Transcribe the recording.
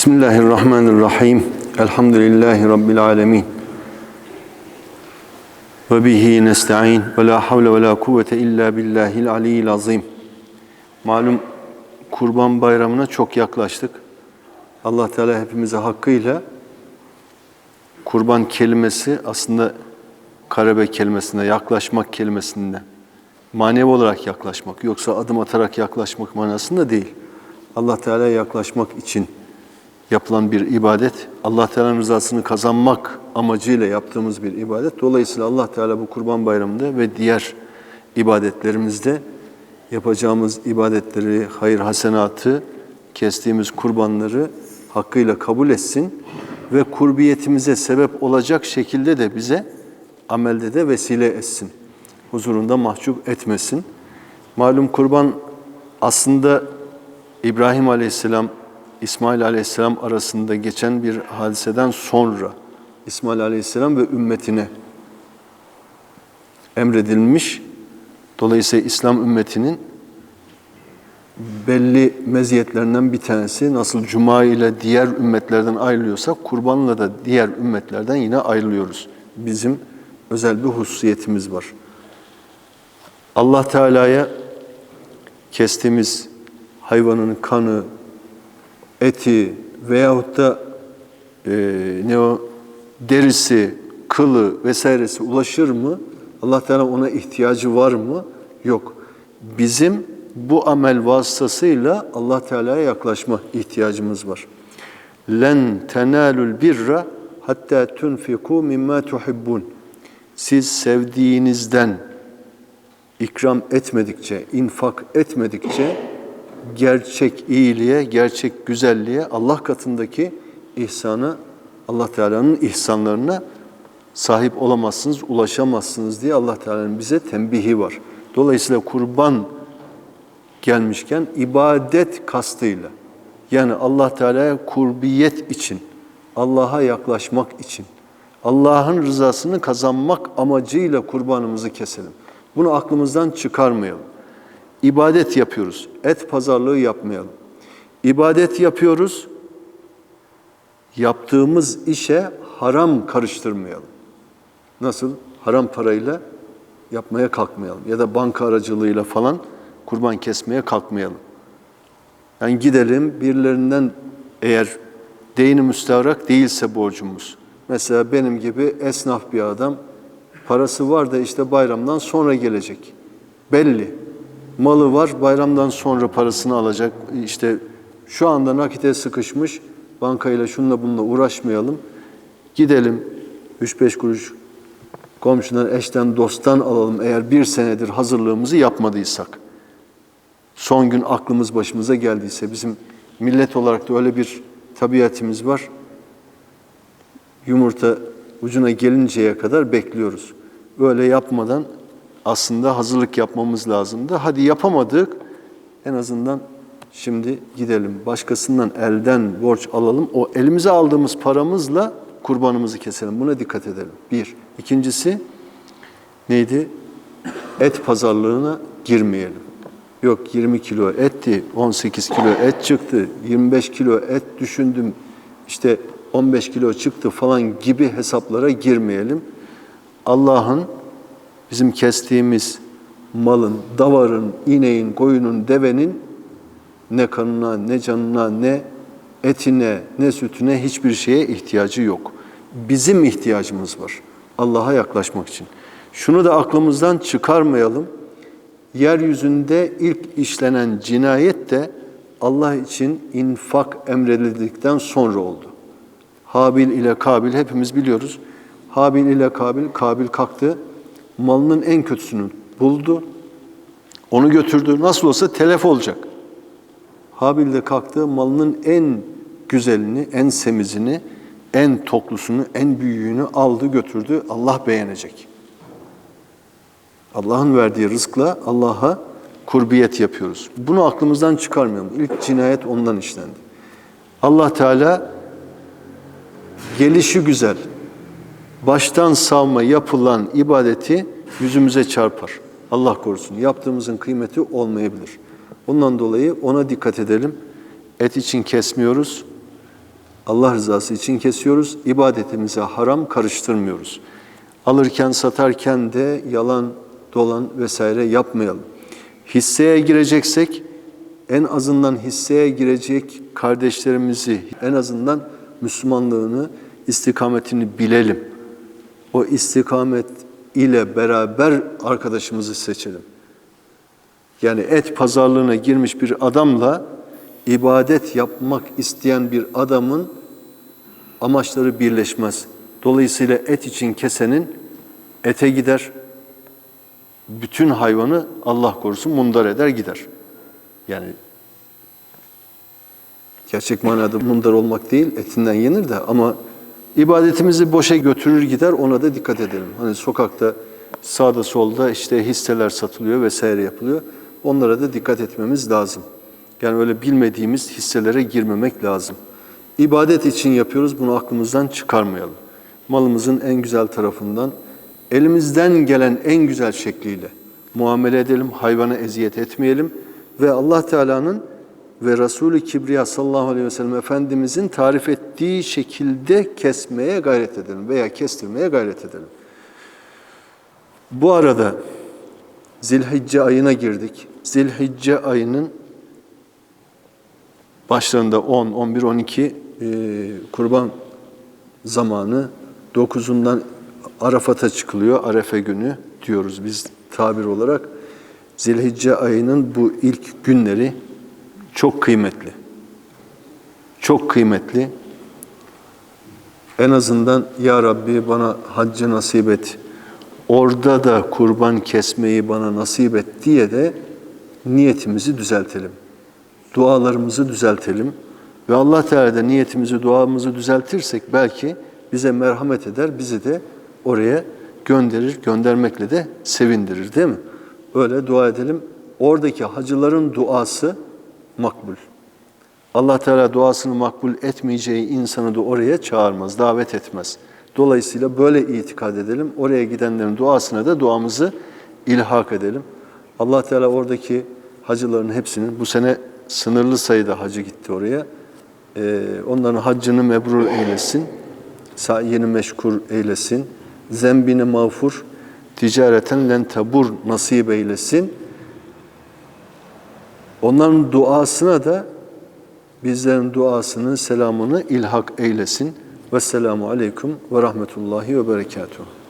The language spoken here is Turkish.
Bismillahirrahmanirrahim. Elhamdülillahi Rabbil alemin. Ve bihi nesta'in. Ve la havle ve la kuvvete illa billahil aliyyil azim. Malum Kurban Bayramı'na çok yaklaştık. Allah Teala hepimize hakkıyla kurban kelimesi aslında Karabe kelimesinde, yaklaşmak kelimesinde manevi olarak yaklaşmak, yoksa adım atarak yaklaşmak manasında değil. Allah Teala'ya yaklaşmak için yapılan bir ibadet, Allah Teala'nın rızasını kazanmak amacıyla yaptığımız bir ibadet. Dolayısıyla Allah Teala bu Kurban Bayramı'nda ve diğer ibadetlerimizde yapacağımız ibadetleri, hayır hasenatı, kestiğimiz kurbanları hakkıyla kabul etsin ve kurbiyetimize sebep olacak şekilde de bize amelde de vesile etsin. Huzurunda mahcup etmesin. Malum kurban aslında İbrahim Aleyhisselam, İsmail Aleyhisselam arasında geçen bir hadiseden sonra İsmail Aleyhisselam ve ümmetine emredilmiş. Dolayısıyla İslam ümmetinin belli meziyetlerinden bir tanesi nasıl cuma ile diğer ümmetlerden ayrılıyorsak kurbanla da diğer ümmetlerden yine ayrılıyoruz. Bizim özel bir hususiyetimiz var. Allah Teala'ya kestiğimiz hayvanın kanı, eti veyahut da e, ne o derisi, kılı vesairesi ulaşır mı? Allah Teala ona ihtiyacı var mı? Yok. Bizim bu amel vasıtasıyla Allah Teala'ya yaklaşma ihtiyacımız var. Len tenalul birra hatta tunfiku mimma tuhibbun. Siz sevdiğinizden ikram etmedikçe, infak etmedikçe gerçek iyiliğe, gerçek güzelliğe, Allah katındaki ihsana, Allah Teala'nın ihsanlarına sahip olamazsınız, ulaşamazsınız diye Allah Teala'nın bize tembihi var. Dolayısıyla kurban gelmişken ibadet kastıyla yani Allah Teala'ya kurbiyet için, Allah'a yaklaşmak için, Allah'ın rızasını kazanmak amacıyla kurbanımızı keselim. Bunu aklımızdan çıkarmayalım. İbadet yapıyoruz. Et pazarlığı yapmayalım. İbadet yapıyoruz. Yaptığımız işe haram karıştırmayalım. Nasıl? Haram parayla yapmaya kalkmayalım. Ya da banka aracılığıyla falan kurban kesmeye kalkmayalım. Yani gidelim birilerinden eğer deyini müstahrak değilse borcumuz. Mesela benim gibi esnaf bir adam parası var da işte bayramdan sonra gelecek. Belli. Malı var bayramdan sonra parasını alacak. İşte şu anda nakite sıkışmış bankayla şununla bununla uğraşmayalım. Gidelim 3-5 kuruş komşudan, eşten, dosttan alalım eğer bir senedir hazırlığımızı yapmadıysak. Son gün aklımız başımıza geldiyse bizim millet olarak da öyle bir tabiatimiz var. Yumurta ucuna gelinceye kadar bekliyoruz. Böyle yapmadan aslında hazırlık yapmamız lazımdı. Hadi yapamadık. En azından şimdi gidelim. Başkasından elden borç alalım. O elimize aldığımız paramızla kurbanımızı keselim. Buna dikkat edelim. Bir. İkincisi neydi? Et pazarlığına girmeyelim. Yok 20 kilo etti, 18 kilo et çıktı, 25 kilo et düşündüm, işte 15 kilo çıktı falan gibi hesaplara girmeyelim. Allah'ın bizim kestiğimiz malın, davarın, ineğin, koyunun, devenin ne kanına, ne canına, ne etine, ne sütüne hiçbir şeye ihtiyacı yok. Bizim ihtiyacımız var Allah'a yaklaşmak için. Şunu da aklımızdan çıkarmayalım. Yeryüzünde ilk işlenen cinayet de Allah için infak emredildikten sonra oldu. Habil ile Kabil hepimiz biliyoruz. Habil ile Kabil, Kabil kalktı, malının en kötüsünü buldu. Onu götürdü. Nasıl olsa telef olacak. Habil de kalktı, malının en güzelini, en semizini, en toklusunu, en büyüğünü aldı götürdü. Allah beğenecek. Allah'ın verdiği rızkla Allah'a kurbiyet yapıyoruz. Bunu aklımızdan çıkarmayalım. İlk cinayet ondan işlendi. Allah Teala gelişi güzel, baştan savma yapılan ibadeti yüzümüze çarpar. Allah korusun. Yaptığımızın kıymeti olmayabilir. Ondan dolayı ona dikkat edelim. Et için kesmiyoruz. Allah rızası için kesiyoruz. İbadetimize haram karıştırmıyoruz. Alırken satarken de yalan, dolan vesaire yapmayalım. Hisseye gireceksek en azından hisseye girecek kardeşlerimizi en azından Müslümanlığını, istikametini bilelim. O istikamet ile beraber arkadaşımızı seçelim. Yani et pazarlığına girmiş bir adamla ibadet yapmak isteyen bir adamın amaçları birleşmez. Dolayısıyla et için kesenin ete gider. Bütün hayvanı Allah korusun mundar eder gider. Yani gerçek manada mundar olmak değil, etinden yenir de ama ibadetimizi boşa götürür gider ona da dikkat edelim. Hani sokakta sağda solda işte hisseler satılıyor vesaire yapılıyor. Onlara da dikkat etmemiz lazım. Yani öyle bilmediğimiz hisselere girmemek lazım. İbadet için yapıyoruz, bunu aklımızdan çıkarmayalım. Malımızın en güzel tarafından, elimizden gelen en güzel şekliyle muamele edelim, hayvana eziyet etmeyelim ve Allah Teala'nın ve Resulü Kibriya sallallahu aleyhi ve sellem Efendimizin tarif ettiği şekilde kesmeye gayret edelim veya kestirmeye gayret edelim. Bu arada Zilhicce ayına girdik. Zilhicce ayının başlarında 10, 11, 12 e, kurban zamanı 9'undan Arafat'a çıkılıyor. Arefe günü diyoruz biz tabir olarak. Zilhicce ayının bu ilk günleri çok kıymetli. Çok kıymetli. En azından Ya Rabbi bana haccı nasip et. Orada da kurban kesmeyi bana nasip et diye de niyetimizi düzeltelim. Dualarımızı düzeltelim. Ve Allah Teala niyetimizi, duamızı düzeltirsek belki bize merhamet eder, bizi de oraya gönderir, göndermekle de sevindirir değil mi? Öyle dua edelim. Oradaki hacıların duası makbul. Allah Teala duasını makbul etmeyeceği insanı da oraya çağırmaz, davet etmez. Dolayısıyla böyle itikad edelim. Oraya gidenlerin duasına da duamızı ilhak edelim. Allah Teala oradaki hacıların hepsinin bu sene sınırlı sayıda hacı gitti oraya. Ee, onların haccını mebrur eylesin. Sayeni meşkur eylesin. Zembini mağfur, ticareten len tabur nasip eylesin. Onların duasına da bizlerin duasının selamını ilhak eylesin. Vesselamu aleyküm ve rahmetullahi ve berekatuhu.